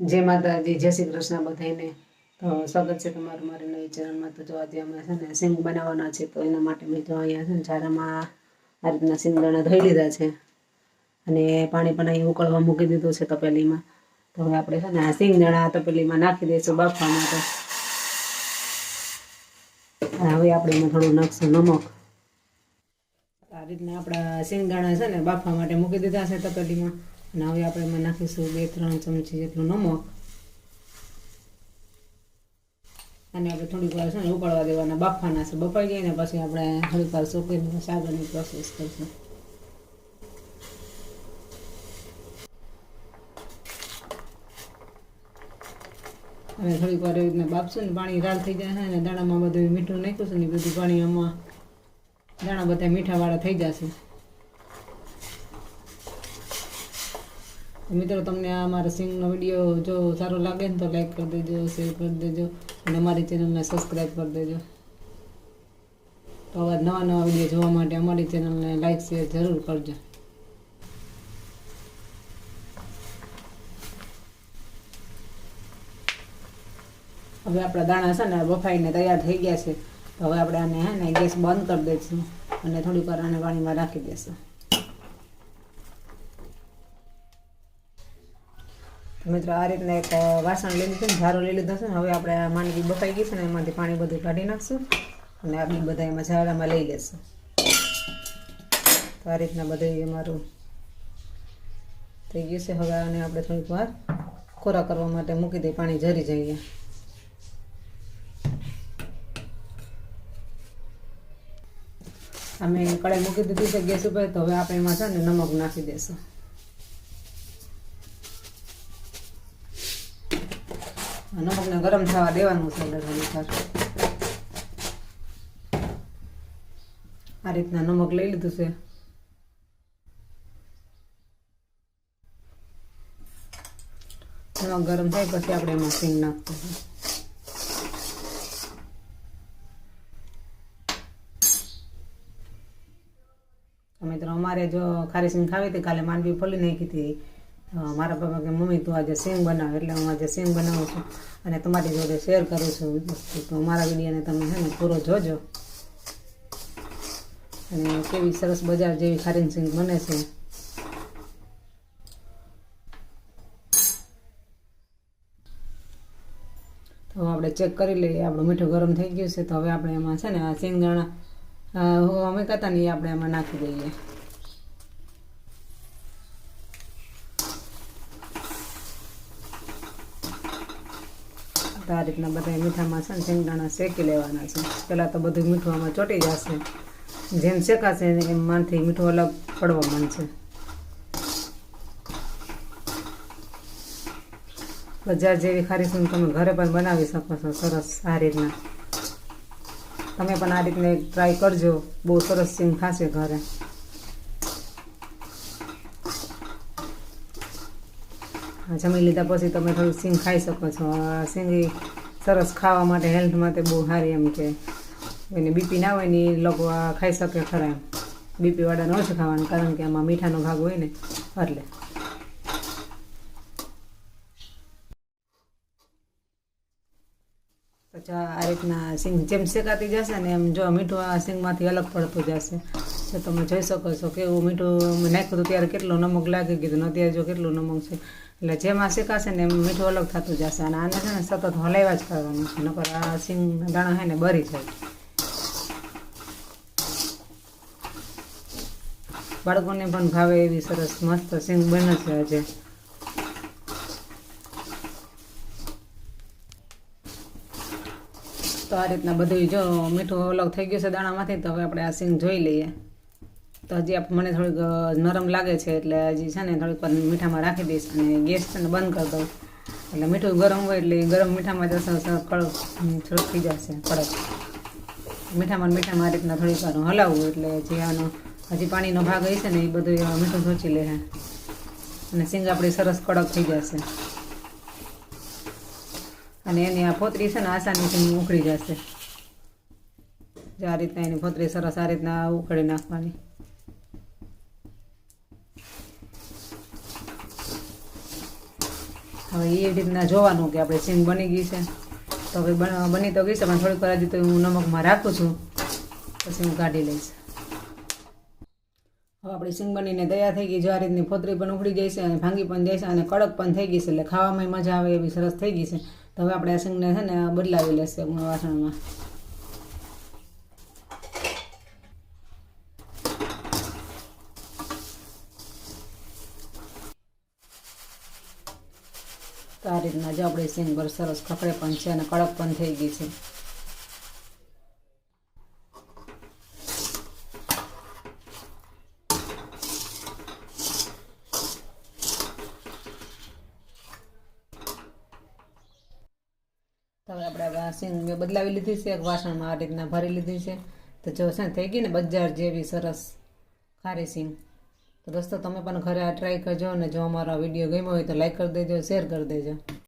જય માતાજી, જય શ્રી કૃષ્ણ બધાને તો સ્વાગત છે તમારું મારી નવી ચેનલમાં. તો જો આજે અમે છે ને સિંગ બનાવવાના છે, તો એના માટે મેં જો અહીંયા છે ને ચારામાં આ રીતના સિંગદાણા ધોઈ લીધા છે. અને પાણી પણ અહીં ઉકળવા મૂકી દીધું છે તપેલીમાં. તો હવે આપણે છે ને આ સિંગદાણા તપેલીમાં નાખી દઈશું બાફવા માટે. હવે આપણે એમાં થોડું નાખશું નમક. આ રીતના આપણા સિંગદાણા છે ને બાફવા માટે મૂકી દીધા છે તપેલીમાં. અને હવે આપણે એમાં નાખીશું બે, ત્રણ ચમચી જેટલું નમક. અને આપણે થોડીક વાર છે ને ઉકળવા દેવાના, બાફવાના છે. બફાઈ જાય ને પછી આપણે થોડીક વાર સૂકવીને સાગરની પ્રોસેસ કરીશું. અને થોડીક વાર એવી રીતના બાફશું ને પાણી રાલ થઈ છે ને દાણામાં બધું મીઠું નાખ્યું છે ને બધું પાણી આમાં, દાણા બધા મીઠાવાળા થઈ જશે. મિત્રો, તમને આ મારા સિંગનો વીડિયો જો સારો લાગે ને તો લાઈક કરી દેજો શેર કરી દેજો અને અમારી ચેનલને સબસ્ક્રાઈબ કરી દેજો. તો આવા નવા નવા વીડિયો જોવા માટે અમારી ચેનલને લાઈક શેર જરૂર કરજો. હવે આપણા દાણા છે ને બફાઈને તૈયાર થઈ ગયા છે. તો હવે આપણે આને હે ને ગેસ બંધ કરી દઈશું અને થોડીક વાર આને પાણીમાં રાખી દઈશું. મિત્રો આ રીતના એક વાસણ લઈ લીધું ઝારો લઈ લીધો છે હવે આપણે આ માંડવી બફાઈ ગઈ છે ને એમાંથી પાણી બધું કાઢી નાખશું અને આ બી બધા એમાં ઝાડામાં લઈ લેશું તો આ રીતના બધું અમારું થઈ ગયું છે. હવે આને આપણે થોડીક વાર ખોરા કરવા માટે મૂકી દઈએ, પાણી ઝરી જઈએ. અમે કડાઈ મૂકી દીધી છે ગેસ ઉપર, તો હવે આપણે એમાં છે ને નમક નાખી દઈશું નમકને ગરમ થવા દેવાનું છે થોડી આ રીતના નમક લઈ લીધું છે. નમક ગરમ થાય પછી આપણે એમાં સિંગ નાખતું તો અમારે જો ખારી સિંગ ખાવી હતી, કાલે માંડવી ફોલી નાખી હતી. મારા પપ્પા કે, મમ્મી, તું આજે સેમ બનાવ, એટલે હું આજે સેમ બનાવું છું અને તમારી જોડે શેર કરું છું. તો મારા વિડીયોને તમે છે ને પૂરો જોજો. અને કેવી સરસ બજાર જેવી ખારીન સિંગ બને છે. તો આપણે ચેક કરી લઈએ, આપણું મીઠું ગરમ થઈ ગયું છે. તો હવે આપણે એમાં છે ને આ સિંગદાણા અમે કહેતા નહીં આપણે એમાં નાખી દઈએ. આ રીતના બધા મીઠામાં છે ને શેંગદાણા શેકી લેવાના છે. પહેલાં તો બધું મીઠું ચોટી જશે. જેમ શેકાશે એમ માનથી મીઠું અલગ પડવા માંડશે. બજાર જેવી ખારી સિંગ તમે ઘરે પણ બનાવી શકો છો, સરસ આ રીતના. તમે પણ આ રીતને ટ્રાય કરજો. બહુ સરસ સિંગ ખાશે ઘરે. જમી લીધા પછી તમે થોડું સિંગ ખાઈ શકો છો. સિંગ સરસ ખાવા માટે, હેલ્થ માટે બહુ સારી એમ કે. એને બીપી ના હોય ને એ લોકો ખાઈ શકે ખરા એમ. બીપીવાળાને ઓછું ખાવાનું, કારણ કે આમાં મીઠાનો ભાગ હોય ને, એટલે. પછી આ રીતના સિંગ જેમ શેકાતી જશે ને એમ જો મીઠું આ સિંગમાંથી અલગ પડતું જશે. તો તમે જોઈ શકો છો કેવું મીઠું નાખ્યું ત્યારે કેટલું નમક લાગી ને અત્યારે જો કેટલું નમક છે. એટલે જેમાં શેકાશે ને એમ મીઠું અલગ થતું જશે અને આને છે ને સતત હલાવ્યા જ કરવાનું છે, નકર આ સિંગ દાણા છે ને બરી જાય. બાળકોને પણ ભાવે એવી સરસ મસ્ત સિંગ બને છે આજે. તો આ રીતના બધું જો મીઠું અલગ થઈ ગયું છે દાણામાંથી, તો હવે આપણે આ સિંગ જોઈ લઈએ. તો હજી મને થોડીક નરમ લાગે છે એટલે હજી છે ને થોડીક મીઠામાં રાખી દઈશ અને ગેસ છે ને બંધ કરી દઉં. એટલે મીઠું ગરમ હોય એટલે ગરમ મીઠામાં જશે કડક સરસ થઈ જશે, કડક. મીઠામાં મીઠામાં આ રીતના થોડીક વાર હલાવવું એટલે જે આનો હજી પાણીનો ભાગ છે ને એ બધું મીઠું સોચી લે અને સિંગ આપણી સરસ કડક થઈ જશે. અને એની આ ફોતરી છે ને આસાનીથી ઉખડી જશે. જે આ રીતના એની ફોતરી સરસ આ રીતના ઉખડી નાખવાની. હવે એ રીતના જોવાનું કે આપણે સિંગ બની ગઈ છે. તો હવે બની તો ગઈ છે, પણ થોડીક વાર તો હું નમકમાં રાખું છું. પછી હું કાઢી લઈશ. હવે આપણી સિંગ બનીને તૈયાર થઈ ગઈ જો આ રીતની ફોતરી પણ ઉખડી જાય છે અને ભાંગી પણ જાય છે અને કડક પણ થઈ ગઈ છે, એટલે ખાવામાં મજા આવે એવી સરસ થઈ ગઈ છે. તો હવે આપણે આ સિંગને છે ને બદલાવી લેશે વાસણમાં તો આ રીતના જો આપણે સિંગ પર સરસ ખકડે પણ છે અને કડક પણ થઈ ગઈ છે. હવે આપણે સિંગ મેં બદલાવી લીધી છે, એક વાસણમાં આ રીતના ભરી લીધી છે. તો જો છે થઈ ગઈ ને બજાર જેવી સરસ, ખારી સિંગ. તો દોસ્તો, તમે પણ ઘરે આ ટ્રાય કરજો અને જો અમારો વીડિયો ગમ્યો હોય તો લાઈક કરી દેજો શેર કરી દેજો.